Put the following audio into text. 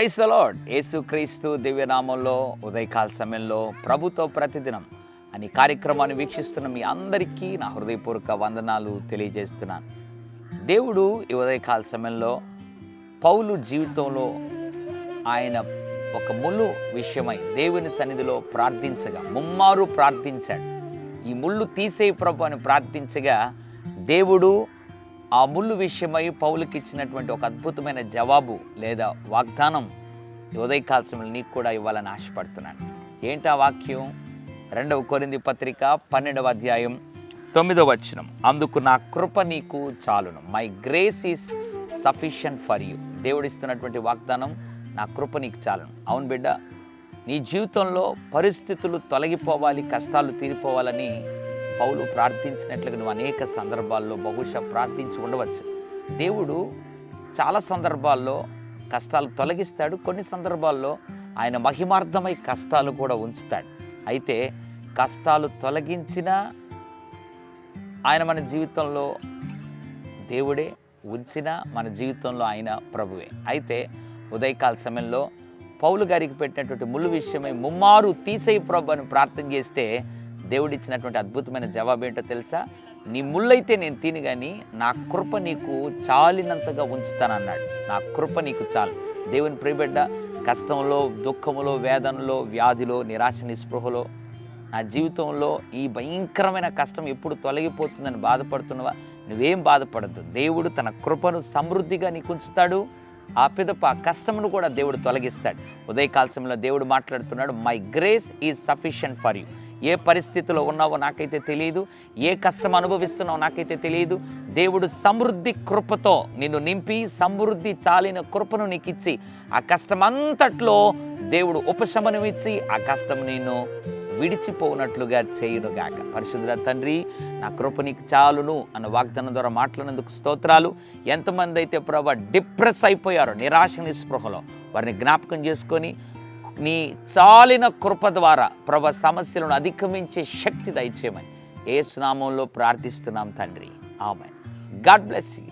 Price the lord యేసుక్రీస్తు దివ్యనామంలో ఉదయకాల సమయంలో ప్రభుతో ప్రతిదినం అని కార్యక్రమాన్ని వీక్షిస్తున్న మీ అందరికీ నా హృదయపూర్వక వందనాలు తెలియజేస్తున్నాను. దేవుడు ఈ ఉదయకాల సమయంలో పౌలు జీవితంలో ఆయన ఒక ముళ్ళు విషయమై దేవుని సన్నిధిలో ప్రార్థించగా ముమ్మారు ప్రార్థించాడు. ఈ ముళ్ళు తీసే ప్రభు అని ప్రార్థించగా దేవుడు ఆ ముళ్ళు విషయమై పౌలకి ఇచ్చినటువంటి ఒక అద్భుతమైన జవాబు లేదా వాగ్దానం ఈ ఉదయకాల సమయంలో నీకు కూడా ఇవ్వాలని ఆశపడుతున్నాను. ఏంటి ఆ వాక్యం? రెండవ కొరింది పత్రిక పన్నెండవ అధ్యాయం తొమ్మిదవ వచనం. అందుకు నా కృప నీకు చాలును. My grace is sufficient for you దేవుడిస్తున్నటువంటి వాగ్దానం నా కృప నీకు చాలును. అవును బిడ్డ నీ జీవితంలో పరిస్థితులు తొలగిపోవాలి కష్టాలు తీరిపోవాలని పౌలు ప్రార్థించినట్లుగా నువ్వు అనేక సందర్భాల్లో బహుశా ప్రార్థించి ఉండవచ్చు. దేవుడు చాలా సందర్భాల్లో కష్టాలు తొలగిస్తాడు. కొన్ని సందర్భాల్లో ఆయన మహిమార్థమై కష్టాలు కూడా ఉంచుతాడు. అయితే కష్టాలు తొలగించినా ఆయన మన జీవితంలో దేవుడే ఉంచిన మన జీవితంలో ఆయన ప్రభువే. అయితే ఉదయకాల సమయంలో పౌలు గారికి పెట్టినటువంటి ముళ్ళు విషయమై ముమ్మారు తీసేయి ప్రభు అని ప్రార్థన చేస్తే దేవుడిచ్చినటువంటి అద్భుతమైన జవాబు ఏంటో తెలుసా? నీ ముళ్ళైతే నేను తిని కానీ నా కృప నీకు చాలినంతగా ఉంచుతానన్నాడు. నా కృప నీకు చాలు. దేవుని ప్రియబిడ్డ కష్టంలో దుఃఖంలో వేదనలో వ్యాధిలో నిరాశ నిస్పృహలో నా జీవితంలో ఈ భయంకరమైన కష్టం ఎప్పుడు తొలగిపోతుందని బాధపడుతున్నవా? నువ్వేం బాధపడద్దు. దేవుడు తన కృపను సమృద్ధిగా నీకు ఉంచుతాడు ఆ పిదప ఆ కష్టమును కూడా దేవుడు తొలగిస్తాడు. ఉదయకాల సమయంలో దేవుడు మాట్లాడుతున్నాడు my grace is sufficient for you ఏ పరిస్థితిలో ఉన్నావో నాకైతే తెలియదు ఏ కష్టం అనుభవిస్తున్నావో నాకైతే తెలియదు దేవుడు సమృద్ధి కృపతో నిన్ను నింపి సమృద్ధి చాలిన కృపను నీకు ఇచ్చి ఆ కష్టం అంతట్లో దేవుడు ఉపశమనం ఇచ్చి ఆ కష్టం నిన్ను విడిచిపోనట్లుగా చేయునుగాక. పరిశుద్ధ తండ్రి నా కృప నీకు చాలును అన్న వాగ్దానం ద్వారా మాట్లాడినందుకు స్తోత్రాలు. ఎంతమంది అయితే ప్రభా డిప్రెస్ అయిపోయారో నిరాశ నిస్పృహలో వారిని జ్ఞాపకం చేసుకొని నీ చాలిన కృప ద్వారా ప్రభ సమస్యలను అధిగమించే శక్తి దయచేయమని ఏ సునామంలో ప్రార్థిస్తున్నాం తండ్రి. ఆమె గాడ్ బ్లెస్ యూ.